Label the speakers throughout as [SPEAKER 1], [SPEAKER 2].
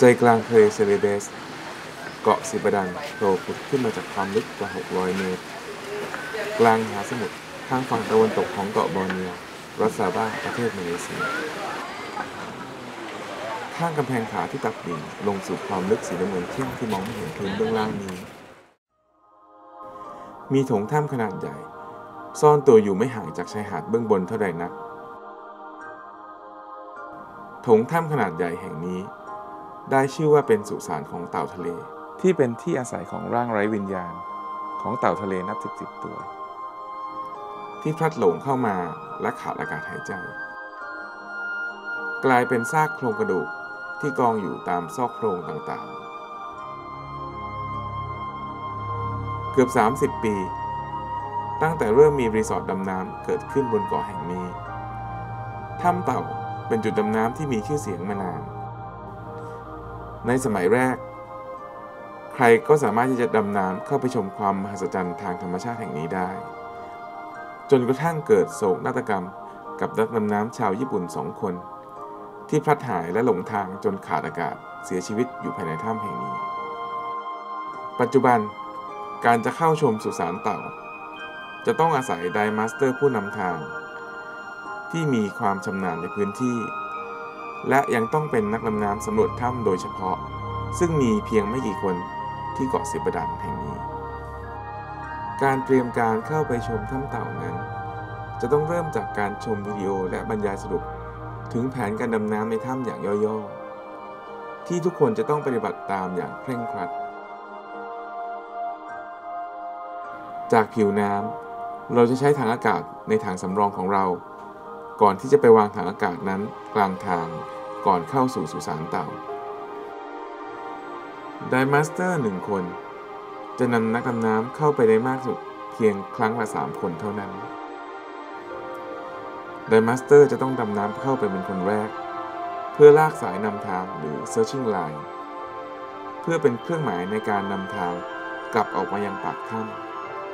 [SPEAKER 1] ใจกลางทะเลเซเลเบสเกาะซิบดันโผล่ผุดขึ้นมาจากความลึกกว่า 600 เมตร กลางมหาสมุทรทางฝั่งตะวันตกของเกาะบอร์เนียวรัสซาบ้าประเทศมาเลเซียข้างกำแพงผาที่ตักดิ่งลงสู่ความลึกสีน้ำเงินเข้มที่มองไม่เห็นพื้นเบื้องล่างนี้ มีโถงถ้ำขนาดใหญ่ ซ่อนตัวอยู่ไม่ห่างจากชายหาดเบื้องบนเท่าใดนักโถงถ้ำขนาดใหญ่แห่งนี้ ได้ชื่อว่าเป็นสุสานของเต่าทะเล ที่เป็นที่อาศัยของร่างไร้วิญญาณ ของเต่าทะเลนับสิบสิบตัว ที่พลัดหลงเข้ามาและขาดอากาศหายใจ กลายเป็นซากโครงกระดูกที่กองอยู่ตามซอกโพรงต่างๆ เกือบ 30 ปี ตั้งแต่เริ่มมีรีสอร์ทดำน้ำเกิดขึ้นบนเกาะแห่งนี้ถ้ำเต่าเป็นจุดดำน้ำที่มีชื่อเสียงมานาน ในสมัยแรก ใครก็สามารถที่จะดำน้ำเข้าไปชมความมหัศจรรย์ทางธรรมชาติแห่งนี้ได้ จนกระทั่งเกิดโศกนาฏกรรม กับนักดำน้ำชาวญี่ปุ่นสองคน ที่พลัดหายและหลงทางจนขาดอากาศเสียชีวิตอยู่ภายในถ้ำแห่งนี้ ปัจจุบันการจะเข้าชมสุสานเต่า จะต้องอาศัยไดมาสเตอร์ผู้นำทาง ที่มีความชำนาญในพื้นที่ และยังต้องเป็นนักดำน้ำสำรวจถ้ำโดยเฉพาะ ซึ่งมีเพียงไม่กี่คนที่เกาะสิบดันแห่งนี้ การเตรียมการเข้าไปชมถ้ำเต่านั้น จะต้องเริ่มจากการชมวิดีโอและบรรยายสรุป ถึงแผนการดำน้ำในถ้ำอย่างย่อๆ ที่ทุกคนจะต้องปฏิบัติตามอย่างเคร่งครัด จากผิวน้ำเราจะใช้ถังอากาศในถังสำรองของเราก่อนที่จะไปวางถังอากาศนั้นกลางทาง ก่อนเข้าสู่สุสานเต่าไดมาสเตอร์หนึ่งคน จะนำนักดำน้ำเข้าไปได้มากสุดเพียงครั้งละ3คนเท่านั้นไดมาสเตอร์จะต้องดำน้ำเข้าไปเป็นคนแรก เพื่อลากสายนำทางหรือ searching line เพื่อเป็นเครื่องหมายในการนำทางกลับออกมายังปากถ้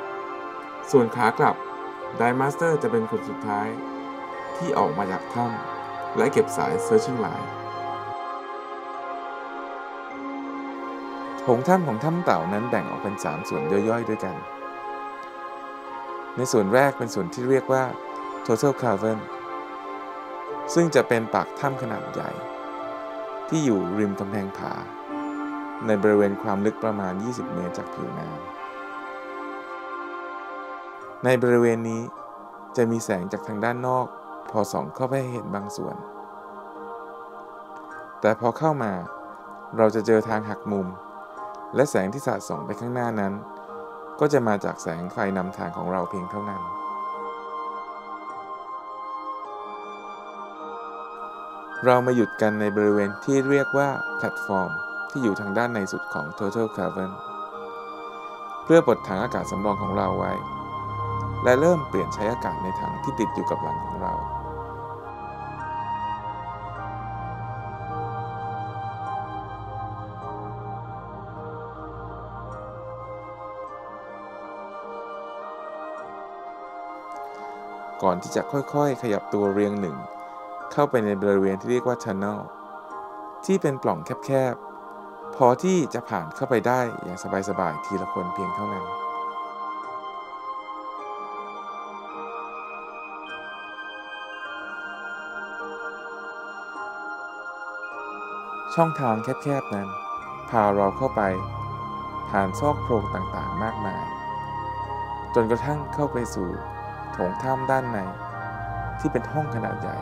[SPEAKER 1] ำส่วนขากลับไดมาสเตอร์จะเป็นคนสุดท้ายที่ออกมาจากถ้ำ และเก็บสาย searching line โถงถ้ำของถ้ำเต่านั้นแบ่งออกเป็น 3 ส่วนย่อยๆ ด้วยกัน ในส่วนแรกเป็นส่วนที่เรียกว่า total cavern ซึ่งจะเป็นปากถ้ำขนาดใหญ่ ที่อยู่ริมกำแพงผา ในบริเวณความลึกประมาณ 20 เมตรจากผิวน้ำในบริเวณนี้จะมีแสงจากทางด้านนอก พอส่องเข้าไปให้เห็นบางส่วน แต่พอเข้ามาเราจะเจอทางหักมุม และแสงที่สาดส่องไปข้างหน้านั้น ก็จะมาจากแสงไฟนำทางของเราเพียงเท่านั้น เรามาหยุดกันในบริเวณที่เรียกว่าแพลตฟอร์ม ที่อยู่ทางด้านในสุดของ Total Cavern เพื่อปลดถังอากาศสำรองของเราไว้ และเริ่มเปลี่ยนใช้อากาศในถังที่ติดอยู่กับหลังของเรา ก่อนที่จะค่อยๆ ขยับตัวเรียงหนึ่ง เข้าไปในบริเวณที่เรียกว่า Tunnel ที่เป็นปล่องแคบๆ พอที่จะผ่านเข้าไปได้อย่างสบายๆ ทีละคนเพียงเท่านั้น ช่องทางแคบๆนั้น พาเราเข้าไปผ่านซอกโพรงต่างๆมากมาย จนกระทั่งเข้าไปสู่โถงถ้ำด้านใน ที่เป็นห้องขนาดใหญ่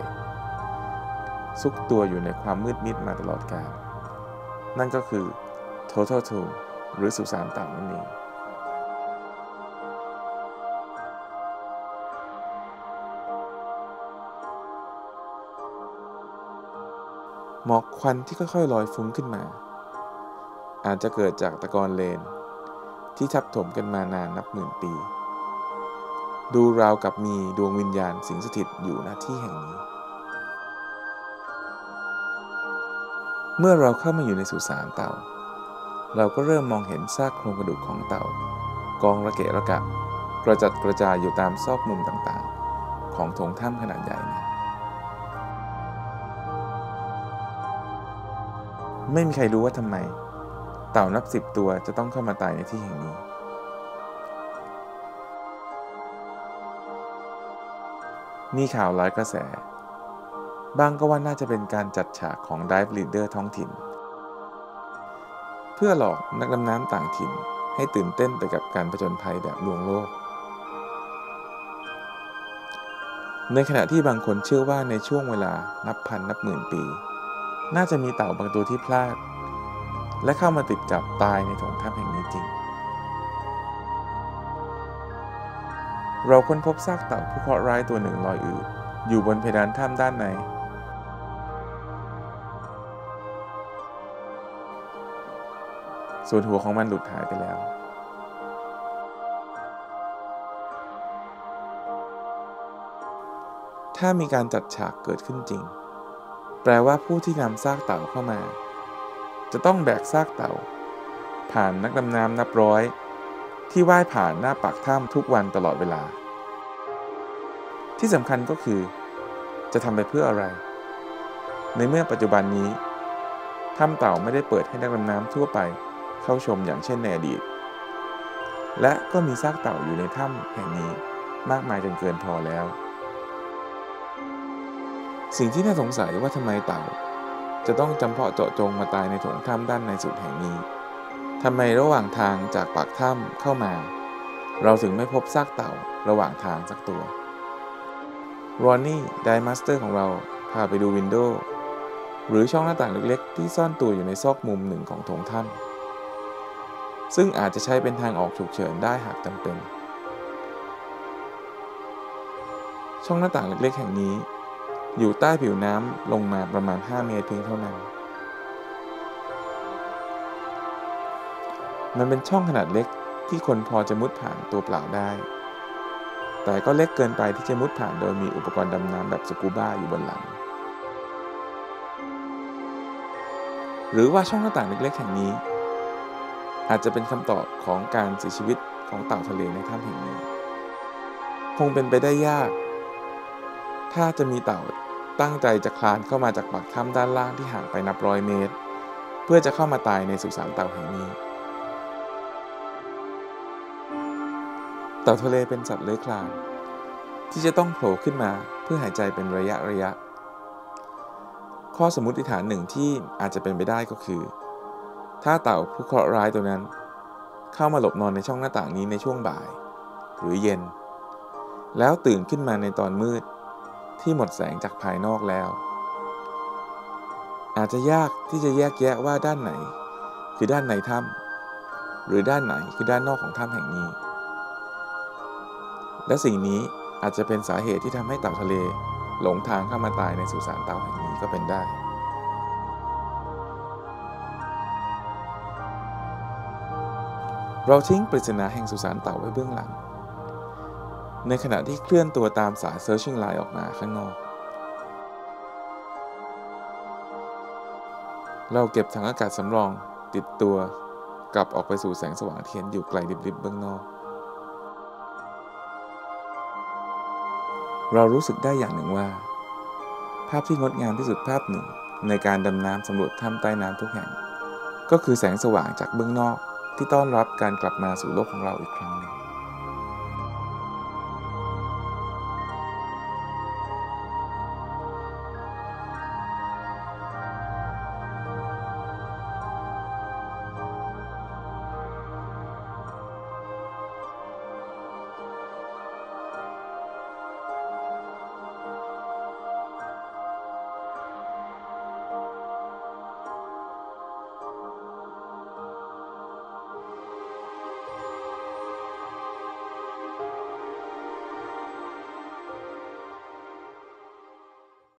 [SPEAKER 1] ซุกตัวอยู่ในความมืดมิดมาตลอดกาลนั่นก็คือ Total Tomb หรือสุสานต่านั่นเอง หมอกควันที่ค่อยๆลอยฟุ้งขึ้นมา อาจจะเกิดจากตะกอนเลน ที่ทับถมกันมานานนับหมื่นปี ดูราวกับมีดวงวิญญาณสิงสถิตอยู่ณที่แห่งนี้ เมื่อเราเข้ามาอยู่ในสุสานเต่า เราก็เริ่มมองเห็นซากโครงกระดูกของเต่า กองระเกะระกะ กระจัดกระจายอยู่ตามซอกมุมต่างๆ ของโถงถ้ำขนาดใหญ่ ไม่มีใครรู้ว่าทำไม เต่านับสิบตัวจะต้องเข้ามาตายในที่แห่งนี้มีข่าวหลายกระแส บางก็ว่าน่าจะเป็นการจัดฉากของ Dive Leader ท้องถิ่น เพื่อหลอกนักดำน้ำต่างถิ่นให้ตื่นเต้นไปกับการผจญภัยแบบลวงโลก ในขณะที่บางคนเชื่อว่าในช่วงเวลานับพันนับหมื่นปี น่าจะมีเต่าบางตัวที่พลาด และเข้ามาติดกับตายในถงถ้ำแห่งนี้จริง เราค้นพบซากเต่าผู้เคราะห์ร้ายตัวหนึ่งลอยอืดอยู่บนเพดานถ้ำด้านใน ส่วนหัวของมันหลุดหายไปแล้วถ้ามีการจัดฉากเกิดขึ้นจริง แปลว่าผู้ที่นำซากเต่าเข้ามา จะต้องแบกซากเต่า ผ่านนักดำน้ำนับร้อย ที่ว่ายผ่านหน้าปากถ้ำทุกวันตลอดเวลา ที่สำคัญก็คือ จะทำไปเพื่ออะไร ในเมื่อปัจจุบันนี้ถ้ำเต่าไม่ได้เปิดให้นักดำน้ำทั่วไปเข้าชมอย่างเช่นในอดีต และก็มีซากเต่าอยู่ในถ้ำแห่งนี้มากมายจนเกินพอแล้ว สิ่งที่น่าสงสัยว่าทำไมเต่า จะต้องจำเพาะเจาะจงมาตายในถงถ้ำด้านในสุดแห่งนี้ทำไมระหว่างทางจากปากถ้ำเข้ามา เราถึงไม่พบซากเต่าระหว่างทางสักตัวรอนนี่ไดมาสเตอร์ของเราพาไปดูวินโดว์หรือช่องหน้าต่างเล็กๆ ที่ซ่อนตัวอยู่ในซอกมุมหนึ่งของโถงถ้ำซึ่งอาจจะใช้เป็นทางออกฉุกเฉินได้หากจำเป็น ช่องหน้าต่างเล็กๆ แห่งนี้ อยู่ใต้ผิวน้ำลงมาประมาณ 5 เมตรเพียงเท่านั้น มันเป็นช่องขนาดเล็กที่คนพอจะมุดผ่านตัวเปล่าได้ แต่ก็เล็กเกินไปที่จะมุดผ่านโดยมีอุปกรณ์ดำน้ำแบบสกูบ้าอยู่บนหลัง หรือว่าช่องหน้าต่างเล็กๆแห่งนี้ อาจจะเป็นคำตอบของการเสียชีวิตของเต่าทะเลในถ้ำแห่งนี้ คงเป็นไปได้ยาก ถ้าจะมีเต่าตั้งใจจะคลานเข้ามาจากปากถ้ำด้านล่างที่ห่างไปนับร้อยเมตร เพื่อจะเข้ามาตายในสุสานเต่าแห่งนี้ เต่าทะเลเป็นสัตว์เลื้อยคลาน ที่จะต้องโผล่ขึ้นมาเพื่อหายใจเป็นระยะระยะ ข้อสมมติฐานหนึ่งที่อาจจะเป็นไปได้ก็คือ ถ้าเต่าผู้เคราะห์ร้ายตัวนั้น เข้ามาหลบนอนในช่องหน้าต่างนี้ในช่วงบ่าย หรือเย็น แล้วตื่นขึ้นมาในตอนมืด ที่หมดแสงจากภายนอกแล้ว อาจจะยากที่จะแยกแยะว่าด้านไหน คือด้านในถ้ำหรือด้านไหนคือด้านนอกของถ้ำแห่งนี้ และสิ่งนี้อาจจะเป็นสาเหตุที่ทำให้เต่าทะเลหลงทางเข้ามาตายในสุสานเต่าแห่งนี้ก็เป็นได้เราทิ้งปริศนาแห่งสุสานเต่าไว้เบื้องหลัง ในขณะที่เคลื่อนตัวตามสาย Searching Line ออกมาข้างนอก เราเก็บถังอากาศสำรองติดตัวกลับออกไปสู่แสงสว่างที่เห็นอยู่ไกลริบๆเบื้องนอก เรารู้สึกได้อย่างหนึ่งว่า ภาพที่งดงามที่สุดภาพหนึ่งในการดำน้ำสำรวจถ้ำใต้น้ำทุกแห่ง ก็คือแสงสว่างจากเบื้องนอกที่ต้อนรับการกลับมาสู่โลกของเราอีกครั้งหนึ่ง